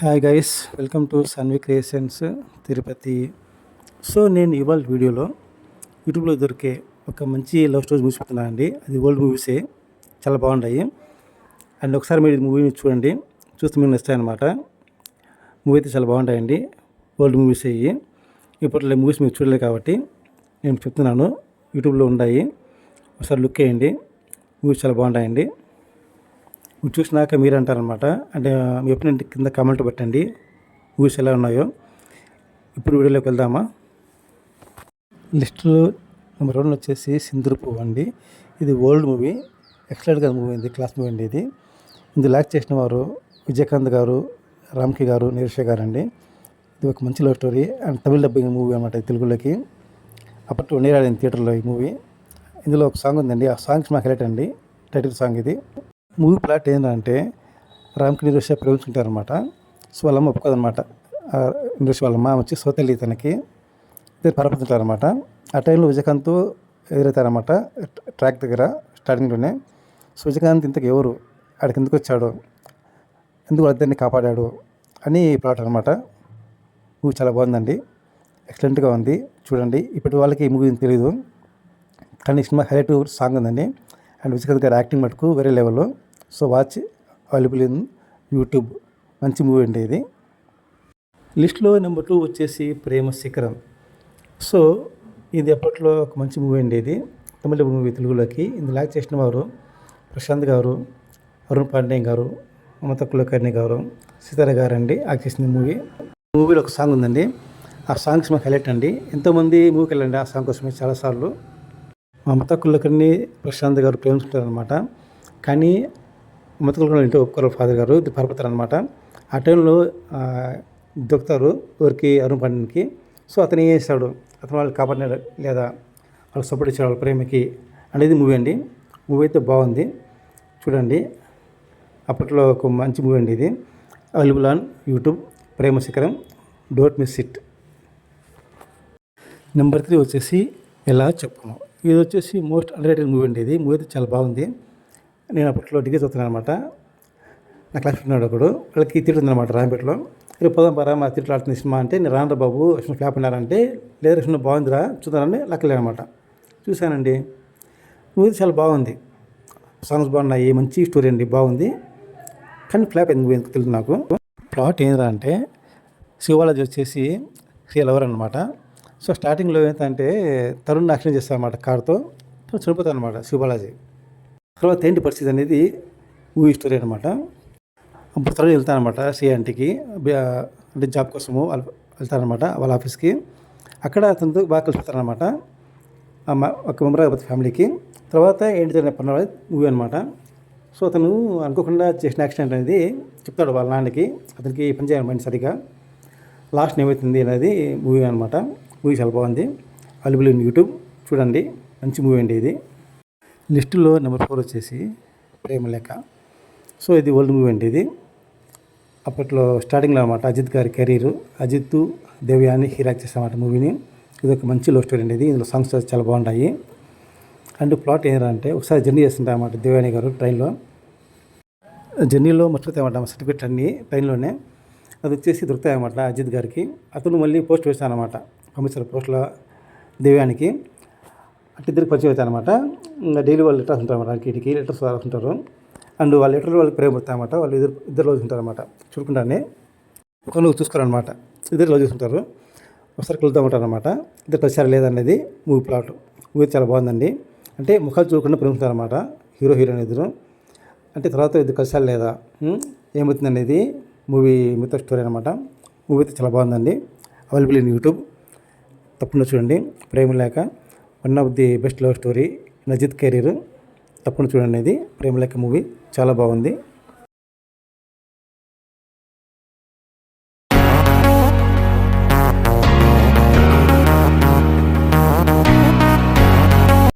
Hi guys welcome to Sanvi creations Tirupati so నేను ఇవాళ వీడియోలో యూట్యూబ్లో దొరికే ఒక మంచి లవ్ స్టోరీ మూవీస్ చెప్తున్నాను అండి. అది ఓల్డ్ మూవీసే చాలా బాగున్నాయి అండ్ ఒకసారి మీరు మూవీని చూడండి. చూస్తే మీకు నచ్చాయన్నమాట మూవీ అయితే చాలా బాగుంటాయండి. ఓల్డ్ మూవీస్ అయ్యి ఇప్పట్లో మూవీస్ మీరు చూడలేదు కాబట్టి నేను చెప్తున్నాను. యూట్యూబ్లో ఉన్నాయి ఒకసారి లుక్ వేయండి మూవీస్ చాలా బాగుంటాయండి. చూసినాక మీరు అంటారనమాట అంటే మీ ఒపీనియన్ కింద కామెంట్ పెట్టండి. మూవీస్ ఎలా ఉన్నాయో. ఇప్పుడు వీడియోలోకి వెళ్దామా? లిస్టులో నెంబర్ వన్ వచ్చేసి సింధూర్ పువ్వు అండి. ఇది ఓల్డ్ మూవీ. ఎక్సలెంట్గా మూవీ ఉంది క్లాస్ మూవీ అండి ఇది. ఇందులో యాక్ట్ చేసిన వారు విజయకాంత్ గారు రామ్కి గారు నిరీష గారు అండి ఇది ఒక మంచి love story and Tamil dubbing movie అనమాట తెలుగులోకి. అప్పట్లో నేరాడింది థియేటర్లో ఈ మూవీ. ఇందులో ఒక సాంగ్ ఉందండి. ఆ సాంగ్స్ మాకు హెలెట్ అండి. టైటిల్ సాంగ్ ఇది. మూవీ ప్లాట్ ఏంటంటే రామ్కి నిరోష ప్రేమించుకుంటారనమాట సో వాళ్ళమ్మ ఒప్పుకోదనమాట నిరోష వాళ్ళమ్మ వచ్చి సోతల్లి తనకి. ఇద్దరు పరపడుతుంటారనమాట ఆ టైంలో విజయకాంత్ ఎదురవుతారనమాట ట్రాక్ దగ్గర స్టార్టింగ్లోనే. సో విజయకాంత్ ఇంతకు ఎవరు? ఆడికి ఎందుకు వచ్చాడు? ఎందుకు వాళ్ళిద్దరిని కాపాడాడు? అని ప్లాట్ అనమాట మూవీ చాలా బాగుందండి. ఎక్సలెంట్గా ఉంది. చూడండి. ఇప్పటి వాళ్ళకి ఈ మూవీ తెలియదు కానీ సినిమా హైలైట్ సాంగ్ ఉందండి. అండ్ విజయకాంత్ గారి యాక్టింగ్ మటుకు వేరే లెవెల్లో so watch available in YouTube. మంచి మూవీ అండి ఇది. లిస్ట్లో నెంబర్ టూ వచ్చేసి ప్రేమ శిఖరం. సో ఇది అప్పట్లో ఒక మంచి మూవీ అండి ఇది. తమిళ మూవీ తెలుగులోకి. ఇందులో లాక్ చేసిన వారు ప్రశాంత్ గారు అరుణ్ పాండే గారు మమత కులకర్ణి గారు సీతార గారు అండి యాక్ట్ చేసిన మూవీ. మూవీలో ఒక సాంగ్ ఉందండి. ఆ సాంగ్స్ మాకు హైలైట్ అండి. ఎంతోమంది మూవీకి వెళ్ళండి ఆ సాంగ్ కోసమే చాలాసార్లు. మమత కులకర్ణి ప్రశాంత్ గారు ప్రేమించుకుంటారనమాట కానీ మమత కులకర్ణి ఇంటి ఒప్పుకోరు ఫాదర్ గారు ఇది పరపతారనమాట ఆ టైంలో దొరుకుతారు ఎవరికి అరుణ్ పండికి సో అతను ఏం చేస్తాడు? అతను వాళ్ళు కాపాడినాడు? లేదా? వాళ్ళు సపోర్ట్ ఇచ్చాడు? వాళ్ళ ప్రేమకి? అనేది మూవీ అండి. మూవీ అయితే బాగుంది. చూడండి. అప్పట్లో ఒక మంచి మూవీ అండి ఇది. Available on YouTube. Prema Shikharam. Don't miss it. Number three వచ్చేసి ఎలా చెప్పను. ఇది వచ్చేసి మోస్ట్ అండర్ మూవీ అండి ఇది. మూవీ అయితే చాలా బాగుంది. నేను అప్పట్లో డిగ్రీ చదువుతున్నాను అనమాట నా క్లాస్ ఉన్నాడు ఒకడు. వాళ్ళకి తిరుగుతుంది ఉందన్నమాట రాంపేటలో. రేపు పోదాం పరా మా తిట్లు ఆడుతున్న సినిమా అంటే నేను రాను బాబు సినిమా ఫ్లాప్ అన్నారంటే లేదా సినిమా బాగుందిరా చూద్దానండి లక్కలేదు అనమాట చూశానండి. మూవీ చాలా బాగుంది. సాంగ్స్ బాగున్నాయి మంచి స్టోరీ అండి బాగుంది. కానీ ఫ్లాప్ ఎందుకు ఎందుకు తెలుసు నాకు. ప్లాట్ ఏంటంటే అంటే శివాలజీ వచ్చేసి శ్రీ లవర్ అనమాట సో స్టార్టింగ్లో ఏంటంటే తరుణ్ యాక్షన్ చేస్తారన్నమాట కార్తో. చనిపోతారు అనమాట శివబాలాజీ తర్వాత ఏంటి పరిస్థితి అనేది మూవీ స్టోరీ అనమాట అప్పుడు తరుణ్ వెళ్తానమాట సిఆంటీకి అంటే జాబ్ కోసము వాళ్ళు వెళ్తారనమాట వాళ్ళ ఆఫీస్కి. అక్కడ అతనితో బాగా కలిసిపోతారనమాట ఒక మెంబర్ ఫ్యామిలీకి. తర్వాత ఏంటి జరిగిన పని మూవీ అనమాట సో అతను అనుకోకుండా చేసిన యాక్సిడెంట్ అనేది చెప్తాడు వాళ్ళ నాన్నకి. అతనికి పని చేయాలి సరిగా. లాస్ట్ ఏమవుతుంది అనేది మూవీ అనమాట మూవీ చాలా బాగుంది. అవైలబుల్ ఇన్ యూట్యూబ్ చూడండి. మంచి మూవీ అండి ఇది. లిస్టులో నెంబర్ ఫోర్ వచ్చేసి ప్రేమలేఖ సో ఇది ఓల్డ్ మూవీ అండి ఇది. అప్పట్లో స్టార్టింగ్లో అనమాట అజిత్ గారి కెరీర్. అజిత్ దేవ్యాని హీరాక్ చేసామాట మూవీని. ఇది ఒక మంచి లవ్ స్టోరీ అండి ఇది. ఇందులో సాంగ్స్ చాలా బాగుంటాయి. అండ్ ప్లాట్ ఏంటంటే ఒకసారి జర్నీ చేస్తుంటారు అన్నమాట దేవ్యాని గారు ట్రైన్లో. జర్నీలో మర్చిపోతాయన్నమాట సర్టిఫికెట్ అన్నీ ట్రైన్లోనే. అది వచ్చేసి దొరుకుతాయన్నమాట అజిత్ గారికి. అతను మళ్ళీ పోస్ట్ వేస్తానమాట పంపించారు పోస్టుల దేవ్యానికి. అంటే ఇద్దరికి పరిచయం అవుతాయి అనమాట డైలీ వాళ్ళు లెటర్స్ ఉంటారు అనమాట వీటికి లెటర్స్ రాస్తుంటారు అండ్ వాళ్ళ లెటర్లు వాళ్ళకి ప్రేమ అనమాట వాళ్ళు ఇద్దరు ఇద్దరు రోజు ఉంటారు అనమాట చూడకుండానే ఒకరు చూసుకోరనమాట ఇద్దరు రోజు చూసుకుంటారు ఒకసారి కలుద్దాం ఉంటారు అనమాట ఇద్దరు కలిసారా లేదనేది మూవీ ప్లాట్ మూవీ చాలా బాగుందండి. అంటే ముఖాలు చూడకుండా ప్రేమిస్తారు అనమాట హీరో హీరోయిన్ ఇద్దరు. అంటే తర్వాత ఇద్దరు కలిసారా లేదా ఏమవుతుంది అనేది మూవీ మిగతా స్టోరీ అనమాట మూవీ అయితే చాలా బాగుందండి. అవైలబుల్ ఇన్ యూట్యూబ్ తప్పకుండా చూడండి. Prema Lekha. One of the best love story నజిత్ career తప్పకుండా చూడండి ఇది. ప్రేమలేఖ మూవీ. చాలా బాగుంది.